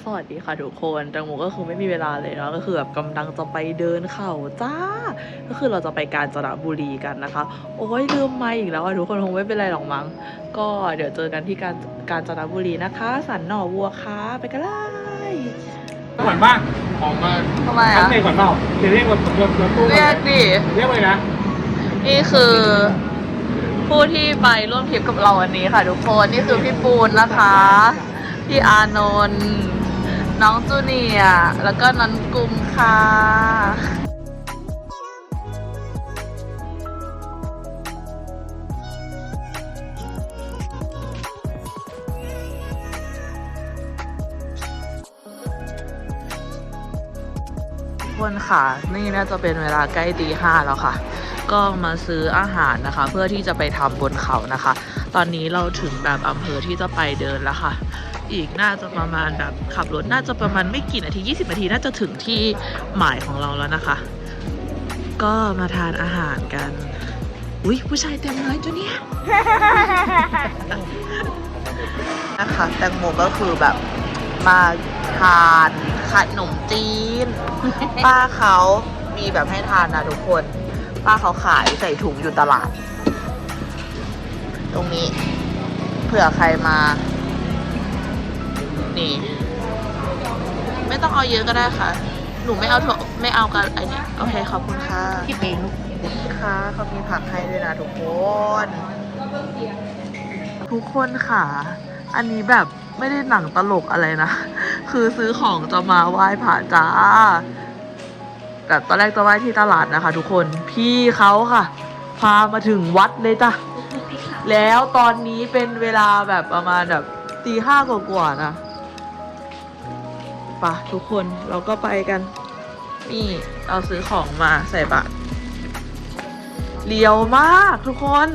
สวัสดีค่ะทุกคนแตงโมก็คือไม่มีเวลาเลยเนาะก็คือแบบกำลังจะไปเดินเขาจ้า ก็คือเราจะไปกาญจนบุรีกันนะคะ โอ้ยลืมไม่อีกแล้วอะทุกคนคงไม่เป็นไรหรอกมั้ง ก็เดี๋ยวเจอกันที่การกาญจนบุรีนะคะ สันหน่อวัวค่ะไปกันเลยขวัญบ้างออกมาทำไมทั้อะงในขวัญเปล่าเดี๋ยวเรียกรถรถรถตู้เรียกดิ เรียกเลยนะ นี่คือผู้ที่ไปร่วมทริปกับเราวันนี้ค่ะทุกคน นี่คือพี่ปูนนะคะ พี่อานนท์ น้องจูเนียแล้วก็นันกุมค่ะทุกคนค่ะนี่น่าจะเป็นเวลาใกล้ตีห้าแล้วค่ะ ก็มาซื้ออาหารนะคะ เพื่อที่จะไปทำบนเขานะคะ ตอนนี้เราถึงแบบอำเภอที่จะไปเดินแล้วค่ะ อีกน่าจะประมาณแบบขับรถน่าจะประมาณไม่กี่นาที 20 นาทีน่าจะถึงที่หมายของเราแล้วนะคะ ก็มาทานอาหารกัน อุ้ยผู้ชายเต็มเลยจุเนี่ยนะคะแตงโมก็คือแบบมาทานขนมจีน ป้าเขามีแบบให้ทานนะทุกคน ป้าเขาขายใส่ถุงอยู่ตลาด ตรงนี้เผื่อใครมา นี่ ไม่ต้องเอาเยอะก็ได้ค่ะ หนูไม่เอาถั่วไม่เอากันไอเนี่ยโอเคขอบคุณค่ะคิดเองลูกค่ะเขามีผักให้ด้วยนะทุกคน ทุกคนค่ะ อันนี้แบบไม่ได้หนังตลกอะไรนะ คือซื้อของจะมาไหว้พระจ้าแต่ตอนแรกจะไหว้ที่ตลาดนะคะ ทุกคนพี่เขาค่ะ พามาถึงวัดเลยจ้ะแล้วตอนนี้เป็นเวลาแบบประมาณแบบตีห้ากว่าๆนะ ปะทุกคนเราก็ไปกัน นี่เราซื้อของมาใส่บาตรเลียวมากทุกคน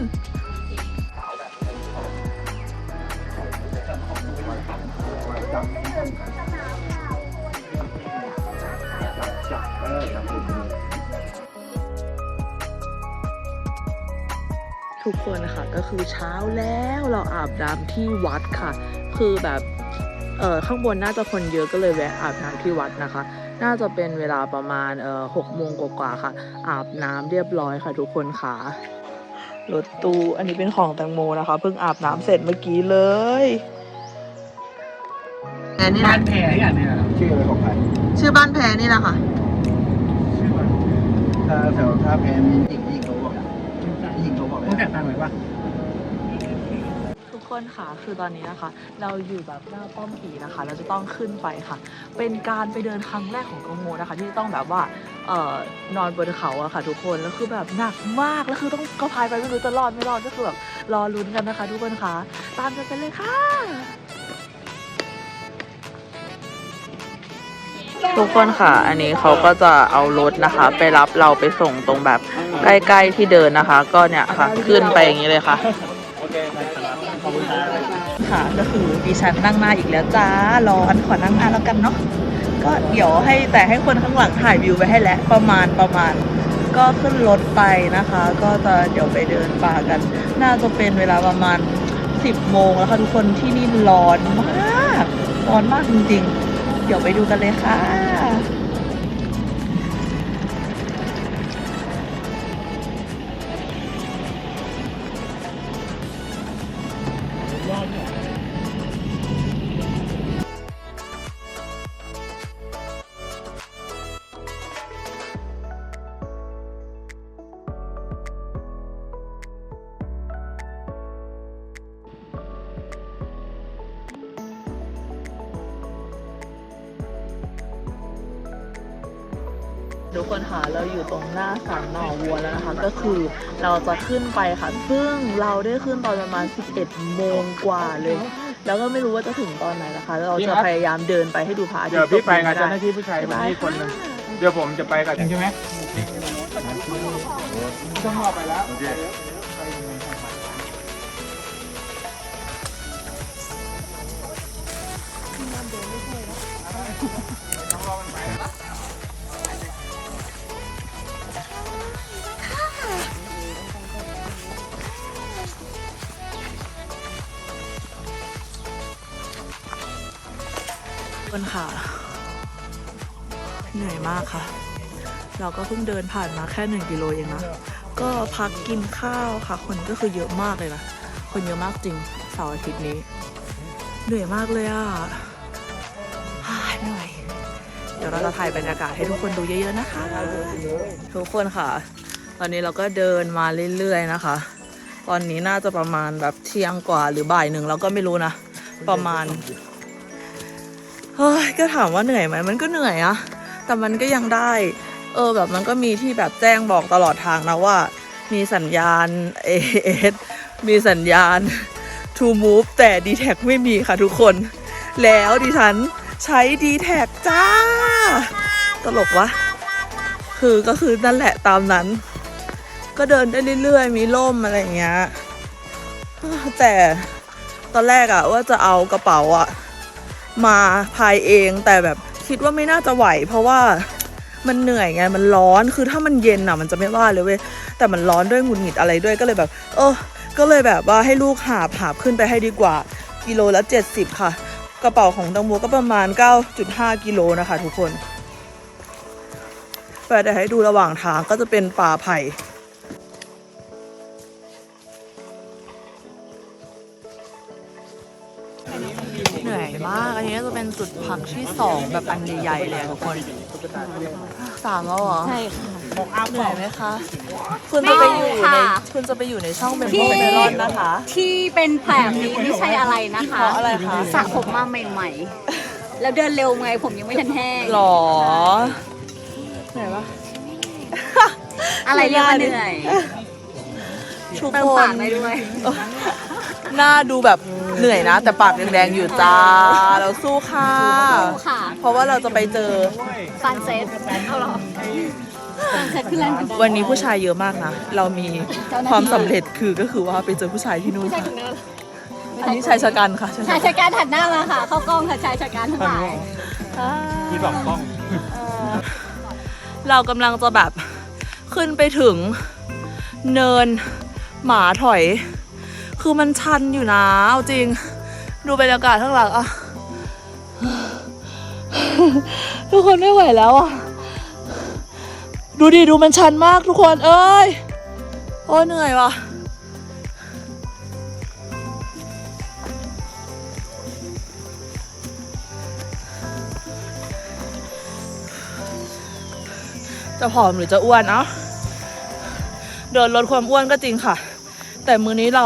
ทุกคนนะคะก็คือเช้าแล้วเราอาบน้ำที่วัดค่ะ คือแบบ เออข้างบนน่าจะคนเยอะก็เลยแวะอาบน้ำที่วัดนะคะ น่าจะเป็นเวลาประมาณเอ่อหกโมงกว่าๆค่ะ อาบน้ำเรียบร้อยค่ะทุกคนค่ะรถตู้อันนี้เป็นของแตงโมนะคะ เพิ่งอาบน้ำเสร็จเมื่อกี้เลยแพนี่บ้านะนแพรอย่างเนี้ยชื่ออะไรของใครชื่อบ้านแพนี่แหละค่ะชื่อว่าถ้าแถวท่าแพมีหญิงยิงเขาบอกหญิงเขาบอกเลต้องยแตกต่างไหมวะทุก คนค่ะคือตอนนี้นะคะ เราอยู่แบบหน้าป้อมผีนะคะ เราจะต้องขึ้นไปค่ะ เป็นการไปเดินครั้งแรกของกงโมนะคะ ที่ต้องแบบว่าเอ่อนอนบนเขาอะค่ะ ทุกคนแล้วคือแบบหนักมากแล้วคือต้องกระพายไปไม่รู้จะรอดไม่รอดก็คือแบบรอลุ้นกันนะคะ ทุกคนค่ะตามกันไปเลยค่ะทุกคนค่ะ อันนี้เขาก็จะเอารถนะคะ ไปรับเราไปส่งตรงแบบใกล้ ๆที่เดินนะคะ ก็เนี่ยค่ะ ขึ้นไปอย่างนี้เลยค่ะ อบคุณครับค่ะก็คือดิฉันนั่งหน้าอีกแล้วจ้าร้อนขอนั่งหน้าแล้วกันเนาะก็เดี๋ยวให้แต่ให้คนข้างหลังถ่ายวิวไปให้แล้วประมาณประมาณ ก็ขึ้นรถไปนะคะ ก็จะเดี๋ยวไปเดินป่ากัน น่าจะเป็นเวลาประมาณ 10โมงแล้วค่ะทุกคนที่นี่ร้อนมากร้อนมากจริงๆ เดี๋ยวไปดูกันเลยค่ะ ทุกคนค่ะเราอยู่ตรงหน้าสันหน่อวัวแล้วนะคะ ก็คือเราจะขึ้นไปค่ะ ซึ่งเราได้ขึ้นตอนประมาณ 11 โมงกว่าเลย แล้วก็ไม่รู้ว่าจะถึงตอนไหนนะคะแล้วเราจะพยายามเดินไปให้ดูพระอาทิตเดี๋ยวย์พี่ไปกับตเจ้าหน้าที่ผู้ชายคนนี้คนหนึงเดี๋ยวผมจะไปกับใช่ไหมต้องรอไปแล้ว คคนคนค่ะ เหนื่อยมากค่ะ เราก็เพิ่งเดินผ่านมาแค่หนึ่งกิโลเองนะ ก็พักกินข้าวค่ะ คนก็คือเยอะมากเลยนะ คนเยอะมากจริงเสาร์อาทิตย์นี้ เหนื่อยมากเลยอะฮ่าไม่ไหวเดี๋ยวเราจะถ่ายบรรยากาศให้ทุกคนดูเยอะๆนะคะ ทุกคนค่ะ ตอนนี้เราก็เดินมาเรื่อยๆนะคะ ตอนนี้น่าจะประมาณแบบเที่ยงกว่าหรือบ่ายหนึ่งเราก็ไม่รู้นะ ประมาณ เฮ้ยก็ถามว่าเหนื่อยไหมมันก็เหนื่อยอะแต่มันก็ยังได้ เออแบบมันก็มีที่แบบแจ้งบอกตลอดทางนะว่า มีสัญญาณ AS มีสัญญาณ To Move แต่ d t แทไม่มีค่ะทุกคน แล้วดิฉันใช้ d t แทจ้า ตลกวะ คือก็คือนั่นแหละตามนั้น ก็เดินได้เรื่อยๆ มีร่มอะไรอย่างเงี้ยแต่ตอนแรกอะว่าจะเอากระเป๋าอะ มาพายเอง แต่แบบคิดว่าไม่น่าจะไหว เพราะว่ามันเหนื่อยไงมันร้อนคือถ้ามันเย็นอะมันจะไม่ว่าเลยเว้ยแต่มันร้อนด้วยหงุดหงิดอะไรด้วยก็เลยแบบ เออ ก็เลยแบบว่าให้ลูกหาบหาบขึ้นไปให้ดีกว่า กิโลละ 70 ค่ะ กระเป๋าของตังโมก็ประมาณ 9.5 กิโลนะคะทุกคนแต่เดี๋ยวให้ดูระหว่างทางก็จะเป็นป่าไผ่ มาก อันนี้จะเป็นจุดพักที่สองแบบอันใหญ่ๆเลยอะทุกคนสามแล้วเหรอใช่ค่ะเหนื่อยไหมคะ คุณจะไปอยู่ไม่ในค่ะคุณจะไปอยู่ในช่องเป็นที่โปรเฟสเซอร์นะคะ ที่เป็นแผลบนี้ไม่ใช่อะไรนะคะเพราะอะไรคะสระผมมาใหม่ๆ แล้วเดินเร็วไงผมยังไม่ทันแห้งหรอเหนื่อยปะอะไรเรียกว่าเหนื่อยทุกเติมคปานกได้ด้วยหน้าดูแบบ เหนื่อยนะ แต่ปากแดงๆอยู่จ้า เราสู้ค่ะสู้ค่ะเพราะว่าเราจะไปเจอ ซันเซ็ตเอาหรอซันเซ็ตคือแลนด์วันนี้ผู้ชายเยอะมากนะ เรามีความสำเร็จคือก็คือว่าไปเจอผู้ชายที่นู่นค่ะอันนี้ชายชะกันค่ะชายชะการถัดหน้ามาค่ะ เข้ากล้องค่ะชายชะการทั้งหลายมีสองกล้องเรากำลังจะแบบขึ้นไปถึงเนินหมาถอย คือมันชันอยู่นะจริง ดูบรรยากาศข้างหลังอะทุกคนไม่ไหวแล้วอะดูดิดูมันชันมากทุกคนเอ้ย โอ้เหนื่อยว่ะจะผอมหรือจะอ้วนเนาะเดินลดความอ้วนก็จริงค่ะ แต่มือนี้เรา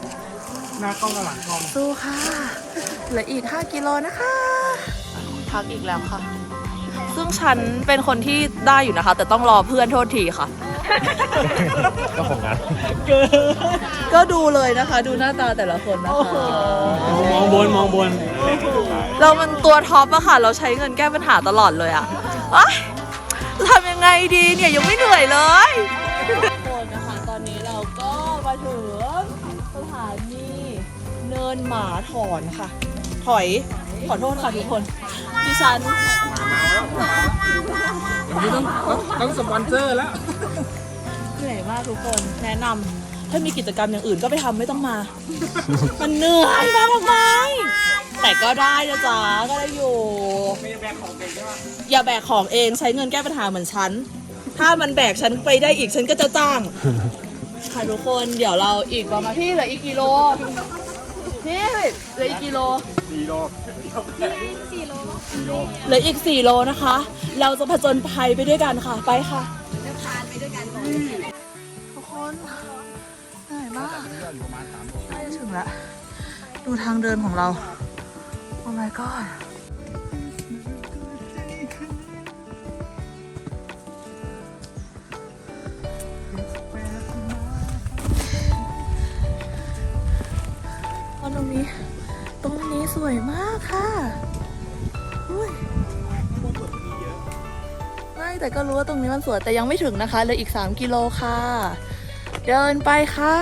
หน้ากล้องกับหลังกล้อง สู้ค่ะ เหลืออีก 5 กิโลนะคะ พักอีกแล้วค่ะ ซึ่งฉันเป็นคนที่ได้อยู่นะคะ แต่ต้องรอเพื่อนโทษทีค่ะ ก็ผมนะก็ดูเลยนะคะ ดูหน้าตาแต่ละคนนะคะ มองบนมองบน เรามันตัวท็อปอะค่ะ เราใช้เงินแก้ปัญหาตลอดเลยอะเอ้ยจะทำยังไงดีเนี่ยยังไม่เหนื่อยเลย ทุกคนนะคะ ตอนนี้เราก็มาถึงสถานีเนินหมาถอนค่ะ ถอย ขอโทษค่ะทุกคน ดิฉันต้องต้องสปอนเซอร์แล้ว เหนื่อยมากทุกคน แนะนำถ้ามีกิจกรรมอย่างอื่นก็ไปทำไม่ต้องมา มันเหนื่อยมาทำไมแต่ก็ได้นะจ๊ะก็ได้อยู่อย่าแบกของเองใช้เงินแก้ปัญหาเหมือนฉัน ถ้ามันแบกฉันไปได้อีกฉันก็จะจ้าง ค่ะทุกคนเดี๋ยวเราอีกประมาณพี่เหลืออีกกิโล พี่เหลืออีกกิโลสี่โลเหลืออีก 4 โลนะคะ เราจะผจญภัยไปด้วยกันค่ะ ไปค่ะทุกคนเหนื่อยมากใกล้จะถึงแล้ว ดูทางเดินของเรา โอ้ my god ตรงนี้ ตรงนี้สวยมากค่ะอุ้ยไม่แต่ก็รู้ว่าตรงนี้มันสวยแต่ยังไม่ถึงนะคะเหลืออีก 3 กิโลค่ะ เดินไปค่ะ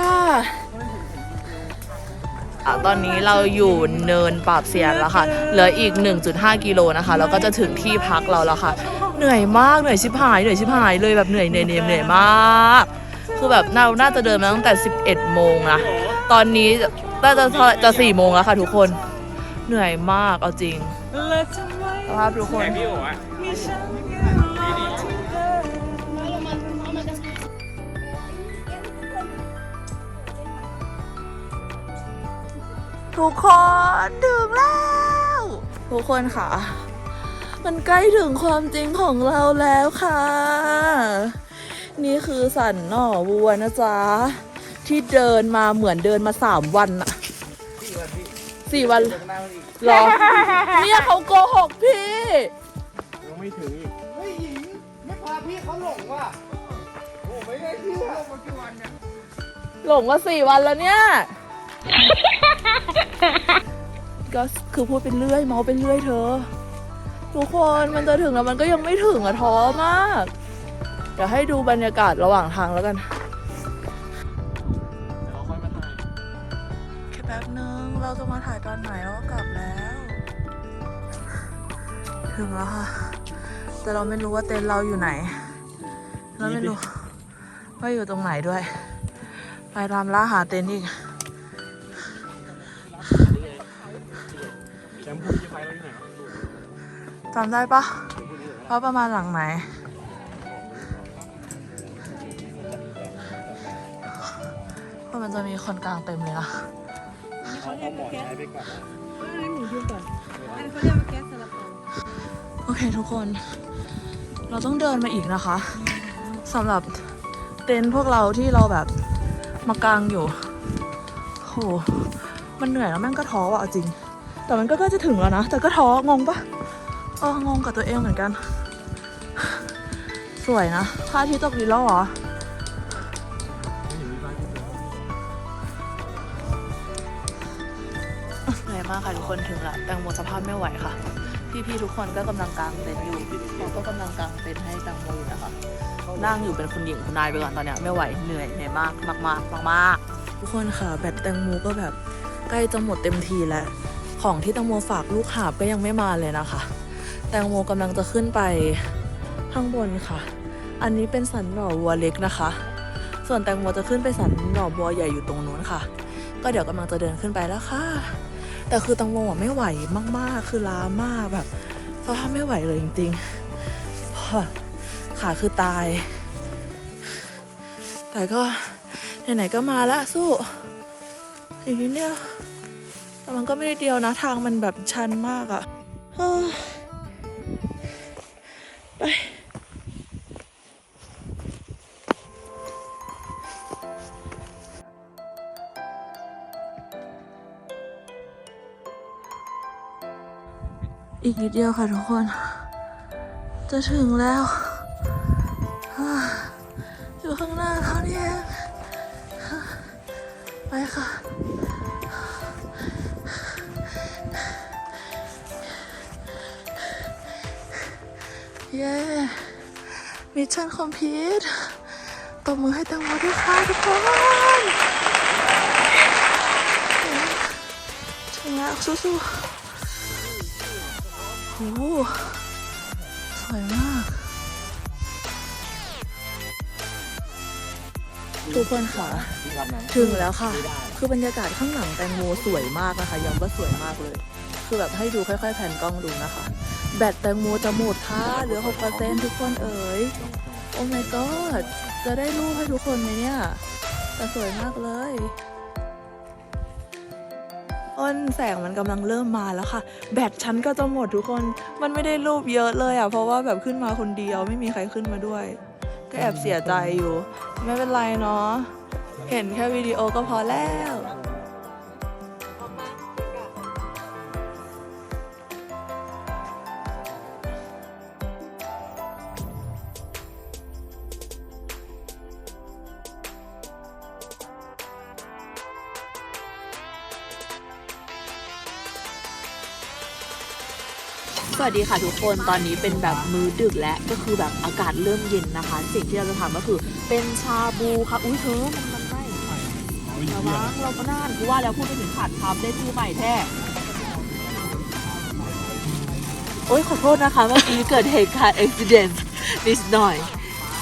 ะตอนนี้เราอยู่เนินปราบเซียนแล้วค่ะ เหลืออีก 1.5 กิโลนะคะ แล้วก็จะถึงที่พักเราแล้วค่ะ เหนื่อยมาก เหนื่อยชิบหาย เหนื่อยชิบหายเลยแบบเหนื่อยเหนื่อยเหนื่อยเหนื่อยมาก คือแบบเราน่าจะเดินมาตั้งแต่ 11 โมงนะ ตอนนี้ น่าจะจะ4โมงแล้วค่ะทุกคน เหนื่อยมากเอาจริงสภาพทุกคนไหนพี่โอ๋อะทุกคนถึงแล้ว ทุกคนค่ะ มันใกล้ถึงความจริงของเราแล้วค่ะ นี่คือสันหน่อวัวนะจ๊ะ ที่เดินมาเหมือนเดินมาสามวันอะสี่วันเหรอ เนี่ยเขาโกหกพี่ ยังไม่ถึงอีกเฮ้ยหญิงไม่พาพี่เขาหลงว่ะโอ้ไม่ได้เชื่อมันกี่วันเนี่ยหลงว่าสี่วันแล้วเนี่ย ก็คือพูดเป็นเรื่อยเมาเป็นเรื่อยเธอ ทุกคนมันจะถึงแล้วมันก็ยังไม่ถึงอะท้อมาก เดี๋ยวให้ดูบรรยากาศระหว่างทางแล้วกัน เราจะมาถ่ายตอนไหนเราก็กลับแล้ว ถึงแล้วค่ะ แต่เราไม่รู้ว่าเต็นท์เราอยู่ไหน เราไม่รู้ว่าอยู่ตรงไหนด้วย ไปตามล่าหาเต็นท์อีกแชมพูที่ไฟเราอยู่ไหนจำได้ปะว่าประมาณหลังไหนเพราะมันจะมีคนกลางเต็มเลยนะ เอาเอาหมอนใช้ไปก่อนโอเคทุกคน เราต้องเดินมาอีกนะคะสำหรับเต็นท์พวกเราที่เราแบบมากางอยู่โหมันเหนื่อยแล้วแม่งก็ท้อว่ะจริง แต่มันก็ใกล้จะถึงแล้วนะ แต่ก็ท้องงปะเอองงกับตัวเองเหมือนกัน สวยนะพระอาทิตย์ตกดินแล้วเหรอ มากค่ะทุกคนถึงละแตงโมสภาพไม่ไหวค่ะ พี่ๆทุกคนก็กำลังกางเต็นท์อยู่เขาก็กำลังกางเต็นท์ให้แตงโมอยู่นะคะนั่งอยู่เป็นคุณหญิงคุณนายไปก่อนตอนเนี้ยไม่ไหวเหนื่อยเหนื่อยมากมากมากมากมากทุกคนค่ะแบตแตงโมก็แบบใกล้จะหมดเต็มทีแล้วของที่แตงโมฝากลูกหาบก็ยังไม่มาเลยนะคะ แตงโมกำลังจะขึ้นไปข้างบนค่ะ อันนี้เป็นสันหน่อวัวเล็กนะคะ ส่วนแตงโมจะขึ้นไปสันหน่อวัวใหญ่อยู่ตรงนู้นค่ะ ก็เดี๋ยวกำลังจะเดินขึ้นไปแล้วค่ะ แต่คือตังโมอะไม่ไหวมากๆ คือล้ามากแบบสภาพไม่ไหวเลยจริงๆขาคือตาย แต่ก็ไหนๆก็มาแล้วสู้อีกนิดเดียวแต่มันก็ไม่ได้เดียวนะทางมันแบบชันมากอะ่ะไป นิดเดียวค่ะทุกคน จะถึงแล้วอยู่ข้างหน้าเท่านี้เองไปค่ะเย้มิชชั่นคอมพลีทตบมือให้แตังโมด้วยค่ะทุกคนถึงแล้วสู้ๆ โอ้สวยมาก ทุกคนค่ะ ถึงแล้วค่ะ คือบรรยากาศข้างหลังแตงโมสวยมากนะคะย้ำว่าสวยมากเลย คือแบบให้ดูค่อยๆแผ่นกล้องดูนะคะ แบตแตงโมจะหมดค่ะเหลือ6%ทุกคนเอ๋ย โอ้ my god จะได้รูปให้ทุกคนไหมเนี่ยแต่สวยมากเลย นแสงมันกำลังเริ่มมาแล้วค่ะ แบตฉันก็จะหมดทุกคน มันไม่ได้รูปเยอะเลยอะ เพราะว่าแบบขึ้นมาคนเดียวไม่มีใครขึ้นมาด้วย ก็แอบเสียใจอยู่ ไม่เป็นไรเนาะ เห็นแค่วิดีโอก็พอแล้ว สวัสดีค่ะทุกคนตอนนี้เป็นแบบมื้อดึกแล้วก็คือแบบอากาศเริ่มเย็นนะคะ สิ่งที่เราจะทำก็คือเป็นชาบูค่ะอุ้ยเธอมันมันได้ระวังเราก็น่านกูว่าแล้วพูดไปถึงขาดคำได้ชื่อใหม่แท้โอ้ยขอโทษนะคะเมื่อกี้เกิดเหตุการณ์อุบิเหตุนิดหน่อย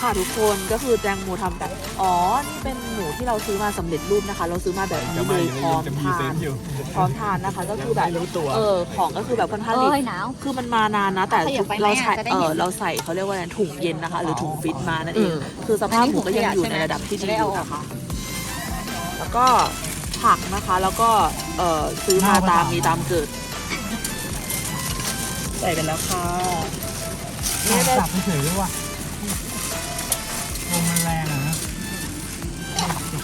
ค่ะทุกคนก็คือแตงโมทำแบบอ๋อ นี่เป็นหมูที่เราซื้อมาสำเร็จรูปนะคะ เราซื้อมาแบบนี้เลยพร้อมทานพร้อมทานนะคะ ก็คือแบบเออของก็คือแบบค่อนข้างโอ้ดียหนาวคือมันมานานนะ แต่ขยับไปไหมเราอะใช้จะได้เอเห็อนเราใส่เขาเรียกว่าอะไรถุงเย็นนะคะ หรือถุงฟิตมานั่นเองคือสภาพหมูก็ยังอยู่ในระดับที่ดีอยู่นะคะ แล้วก็ผักนะคะแล้วก็เออซื้อมาตามมีตามเกิด ใส่ไปแล้วค่ะ นี่ได้ จับเฉยๆด้วยว่ะ ลมมันแรงอะนะ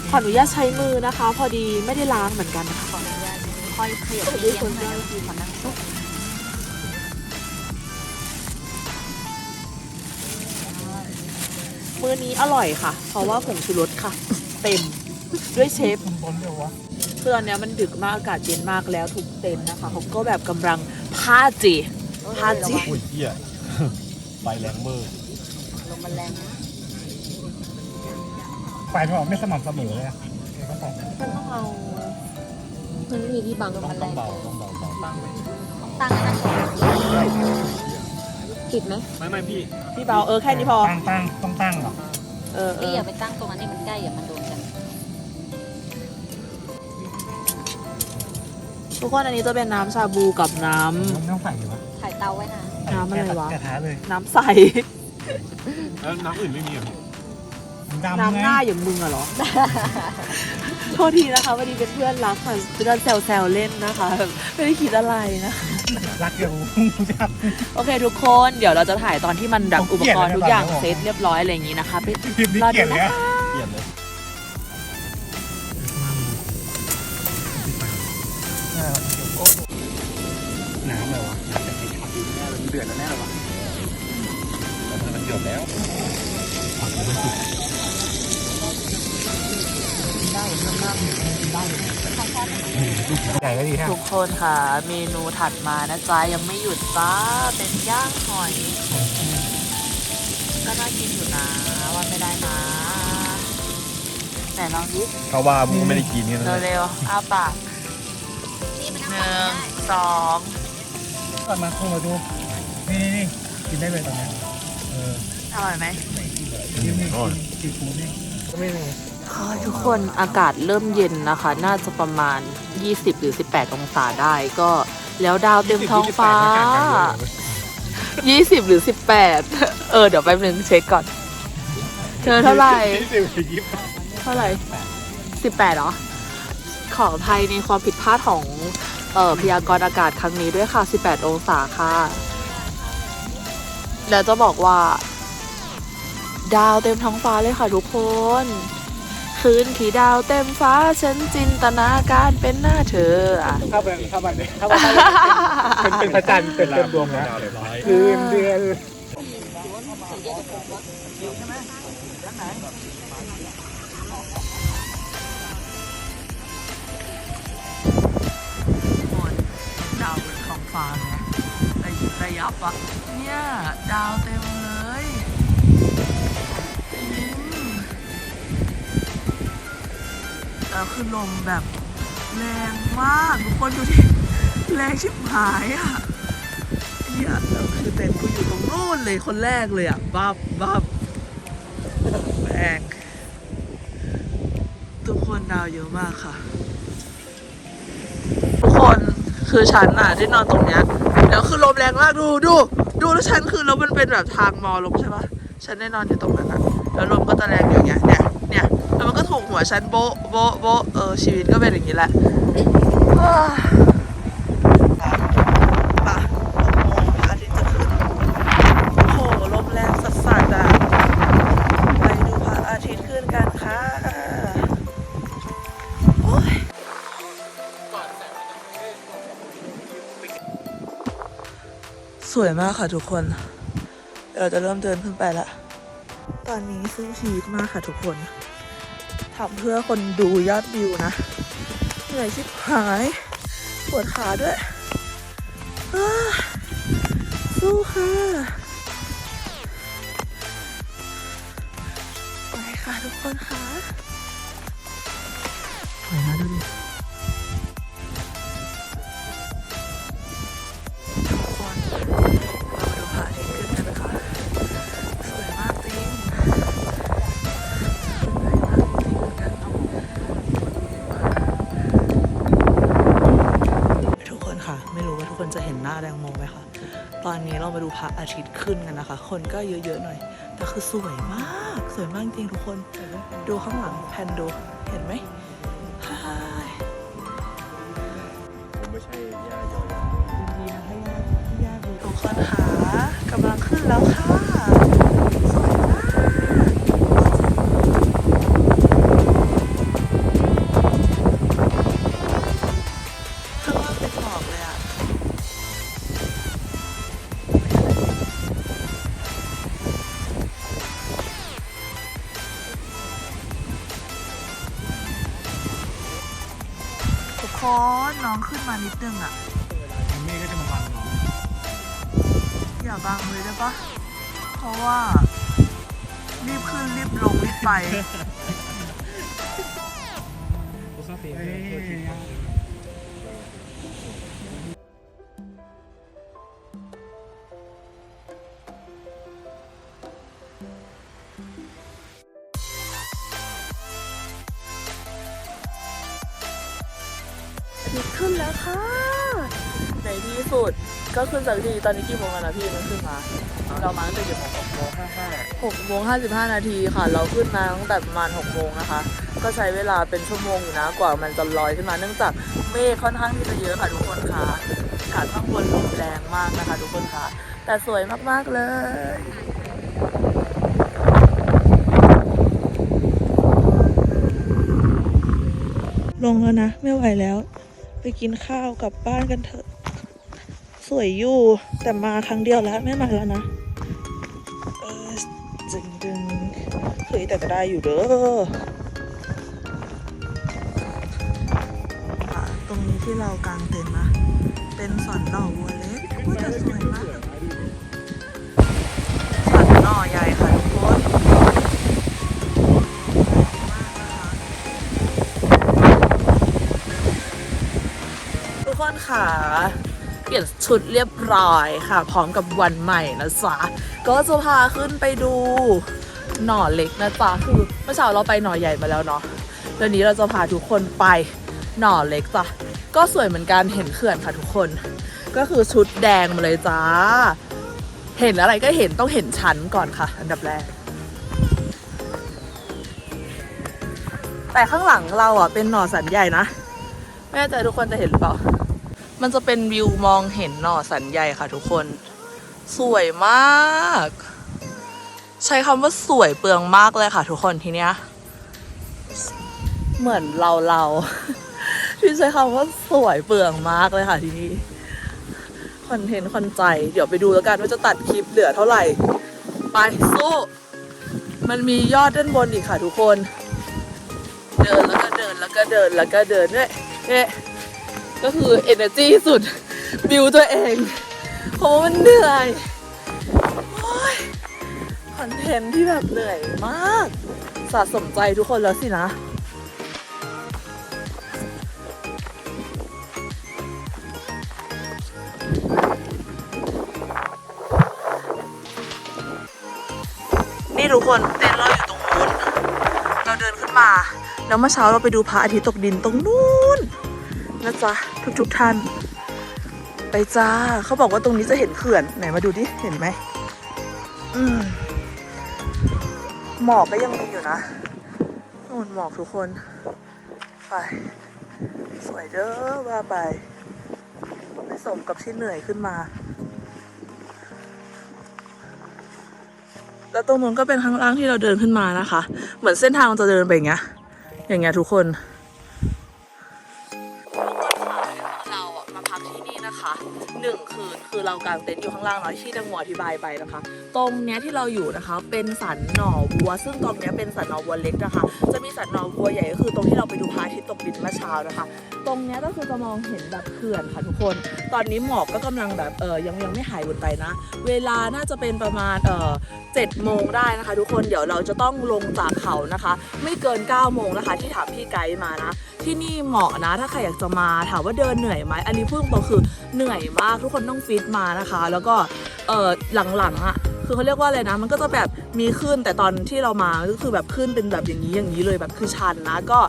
ขออนุญาตใช้มือนะคะ พอดีไม่ได้ล้างเหมือนกันนะคะขออนุญาตค่อยขยับไปเลี้ยงหน่อยคือขอนั่งซุกมื้อนี้อร่อยค่ะ เพราะว่าผงชูรสค่ะ เต็มด้วยเชฟมันบนเดี๋ยววะคือตอนเนี้ยมันดึกมากอากาศเย็นมากแล้วทุกเต็นท์นะคะเขาก็แบบกำลังพาจีพาจีอุ้ยเหี้ยไฟแรงเบอร์ลมมันแรงนะ ไฟมันออกไม่สม่ำเสมอเลยอะเดี๋ยวก็ตกมันต้องเอามันไม่มีที่บังลมต้องมันแรต้องงเบาต้องเบาเบาตั้งอันนั้นติดไหมไม่ไม่พี่พี่เบาเออแค่นี้พอ ตั้งตั้งต้องตั้งเหรอเออเอพี่ออย่าไปตั้งตรงนั้นนี่มันใกล้อย่ามันโดนกันทุกคนอันนี้จะเป็นน้ำชาบูกับน้มันต้องใส่ดีวะถ่ายเตาไว้นะน้ำอะไรวะ กระทะเลยำน้ำใส แล้วน้ำอื่นไม่มีเหรอมัน ดำน้ำไงหน้าอย่างมึงอะเหรอ โทษทีนะคะวันนี้เป็นเพื่อนรักค่ะเพื่อนแซวๆเล่นนะคะแบบไม่ได้คิดอะไรนะ รักเดี๋ยวจับ โอเคทุกคนเดี๋ยวเราจะถ่ายตอนที่มันแบบผมอุเกปลียดกรณ์ทุกอย่างเลยนะเซตเรียบร้อยอะไรอย่างนี้นะคะไปคลิปนี้รอเกลีดูยดเลยนะอะคะเปลี่ยนเลยน้ำเลยวะน้ำจะให้ขับเดือดแล้วแน่เลยวะมันเดือดแล้ว ใหญ่ก็ดีฮะทุกคนค่ะ เมนูถัดมานะจ๊ะยังไม่หยุดจ้าเป็นย่างหอย ก็น่ากินอยู่นะว่าไม่ได้นะแต่ลองดิเขาว่ามึงไม่ได้กินกันเลยเร็วๆอ้าปากนี่มันหนั่งนึ่งได้สองก่อนมาโคมาดูนี่นี่นี่กินได้เลยตอนเนี้ยเอออร่อยไหมนี่นี่ซีฟู้ดนี่ก็ไม่มีค่ะ ทุกคนอากาศเริ่มเย็นนะคะ น่าจะประมาณ 20 หรือ 18 องศาได้ก็แล้วดาวเต็มท้องฟ้า 20 หรือ 18 เออ เดี๋ยวแป๊บนึงเช็คก่อน เธอเท่าไหร่ เท่าไหร่ 18 เหรอ ขออภัยในความผิดพลาดของเอ่อพยากรณ์อากาศครั้งนี้ด้วยค่ะ 18 องศาค่ะ แล้วจะบอกว่า ดาวเต็มท้องฟ้าเลยค่ะทุกคน คืนที่ดาวเต็มฟ้าฉันจินตนาการเป็นหน้าเธออะเข้าไปเข้าไปเลยเข้าไปเป็นเป็นพระจันทร์เป็นเต็มดวงนะคืนเดือนดาวบนท้องฟ้าไหมระยิบระยับอะเนี่ย ดาวเต็ม แล้วคือลมแบบแรงมากทุกคนดูดิแรงชิบหายอะเฮียแล้วคือเต็นท์กูอยู่ตรงนู้นเลยคนแรกเลยอะบับบับแรงทุกคนดาวเยอะมากค่ะ ทุกคนคือฉันน่ะได้นอนตรงเนี้ยแล้วคือลมแรงมากดูดูดูแล้วฉันคือแล้วมันเป็นแบบทางมอลมใช่ปะฉันได้นอนอยู่ตรงนั้นอะแล้วลมก็จะแรงอย่างเงี้ยเนี่ย แล้วมันก็ถูกหัวฉันโบะโบะโบะเออชีวิตก็เป็นอย่างนี้แหละเฮ้ยป่ะโอ้โหพระอาทิตย์จะขึ้นโอ้โหลมแรงสัสๆอะไปดูพระอาทิตย์ขึ้นกันค่ะโอ้ยสวยมากค่ะทุกคนเดี๋ยวเราจะเริ่มเดินขึ้นไปละ ตอนนี้ซึ่งชีวิตมากค่ะทุกคน ทำเพื่อคนดูยอดวิวนะเหนื่อยชิบหาย ปวดขาด้วยสู้ค่ะไปค่ะทุกคนค่ะ มาดูพระอาทิตย์ขึ้นกันนะคะ คนก็เยอะๆหน่อย แต่คือสวยมาก สวยมากจริงทุกคน ดูข้างหลังแพนดูเห็นไหมฮ่ายผมไม่ใช่ย่ายอยาดีนะให้ญาติทุกคนค่ะกำลังขึ้นแล้วค่ะ เฮ้ยอาทิตย์ขึ้นแล้วค่ะ ในที่สุดก็ขึ้นสักทีตอนนี้กี่โมงแล้วนะพี่มันขึ้นมา เรามาตั้งแต่กี่โมงหกโมงห้าห้าหกโมงห้าสิบห้านาทีค่ะ เราขึ้นมาตั้งแต่ประมาณหกโมงนะคะ ก็ใช้เวลาเป็นชั่วโมงอยู่นะกว่ามันจะลอยขึ้นมาเนื่องจากเมฆค่อนข้างที่จะเยอะค่ะทุกคนค่ะอากาศข้างบนลมแรงมากนะคะ ทุกคนค่ะ แต่สวยมากๆเลยลงแล้วนะ ไม่ไหวแล้ว ไปกินข้าวกลับบ้านกันเถอะ สวยอยู่แต่มาครั้งเดียวแล้ว ไม่มาแล้วนะ ฮ้ยแต่ก็ได้อยู่เด้อตรงนี้ที่เรากางเต็นท์นะ เป็นสวนดอกบัวเล็กอุ๊ยแต่สวยมากสวนหน่อใหญ่ค่ะทุกคนทุกคนค่ะเปลี่ยนชุดเรียบร้อยค่ะ พร้อมกับวันใหม่นะจ๊ะก็จะพาขึ้นไปดู หน่อเล็กนะจ๊ะคือเมื่อเช้าเราไปหน่อใหญ่มาแล้วเนาะเดี๋ยวนี้เราจะพาทุกคนไปหน่อเล็กจ้ะก็สวยเหมือนกันเห็นเขื่อนค่ะทุกคน ก็คือชุดแดงมาเลยจ้า เห็นอะไรก็เห็นต้องเห็นชั้นก่อนค่ะ อันดับแรก แต่ข้างหลังเราอะเป็นหน่อสันใหญ่นะไม่แน่ใจทุกคนจะเห็นหรือเปล่า มันจะเป็นวิวมองเห็นหน่อสันใหญ่ค่ะทุกคน สวยมาก ใช้คำว่าสวยเปลืองมากเลยค่ะทุกคนทีเนี้ย เหมือนเราเราที่ใช้คำว่าสวยเปลืองมากเลยค่ะทีนี้คอนเทนต์คอนใจ เดี๋ยวไปดูแล้วกันว่าจะตัดคลิปเหลือเท่าไหร่ ไปสู้มันมียอดด้านบนอีกค่ะทุกคน เดินแล้วก็เดินแล้วก็เดินแล้วก็เดินเนี่ยเนี่ยก็คือ energy สุด บิวตัวเองเพราะว่ามันเหนื่อยโอ้ย อนเทนต์ที่แบบเหนื่อยมาก สะสมใจทุกคนแล้วสินะ นี่ทุกคนเต็นท์เราอยู่ตรงนู้น เราเดินขึ้นมา แล้วเมื่อเช้าเราไปดูพระอาทิตย์ตกดินตรงนู้นนะจ๊ะทุกๆท่านไปจ้า เขาบอกว่าตรงนี้จะเห็นเขื่อน ไหนมาดูดิ เห็นไหม อืม หมอกก็ยังมีอยู่นะนู่นหมอกทุกคน ไปสวยเด้อว่าไปไม่สมกับที่เหนื่อยขึ้นมา แล้วตรงนู้นก็เป็นข้างล่างที่เราเดินขึ้นมานะคะ เหมือนเส้นทางมันจะเดินไปอย่างเงี้ยอย่างเงี้ยทุกคน นะคะหนึ่งคืนคือเรากางเต็นท์อยู่ข้างล่างเนาะที่ดังหมออธิบายไปนะคะ ตรงเนี้ยที่เราอยู่นะคะ เป็นสันหน่อวัว ซึ่งตรงเนี้ยเป็นสันหน่อวัวเล็กนะคะ จะมีสันหน่อวัวใหญ่ก็คือตรงที่เราไปดูพระอาทิตย์ตกดินเมื่อเช้านะคะตรงเนี้ยก็คือจะมองเห็นแบบเขื่อนค่ะทุกคน ตอนนี้หมอกก็กำลังแบบเออยังยังไม่หายหมดไปนะ เวลาน่าจะเป็นประมาณเออเจ็ดโมงได้นะคะ ทุกคนเดี๋ยวเราจะต้องลงจากเขานะคะ ไม่เกิน9ก้าโมงนะคะ ที่ถามพี่ไกด์มานะ ที่นี่เหมาะนะ ถ้าใครอยากจะมาถามว่าเดินเหนื่อยไหมอันนี้พูดตรงๆคือเหนื่อยมากทุกคนต้องฟิตมานะคะ แล้วก็เออหลังๆอะ คือเขาเรียกว่าอะไรนะ มันก็จะแบบมีขึ้นแต่ตอนที่เรามาก็คือแบบขึ้นเป็นแบบอย่างนี้อย่างนี้เลยแบบคือชันนะ ก็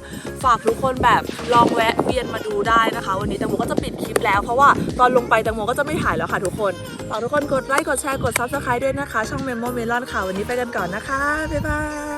ฝากทุกคนแบบลองแวะเวียนมาดูได้นะคะ วันนี้แตงโมก็จะปิดคลิปแล้วเพราะว่าตอนลงไปแตงโมก็จะไม่ถ่ายแล้วค่ะทุกคนฝากทุกคนกดไลค์กดแชร์กดซับสไครต์ด้วยนะคะ ช่องเมมโมเมลอนค่ะวันนี้ไปกันก่อนนะคะบ๊ายบาย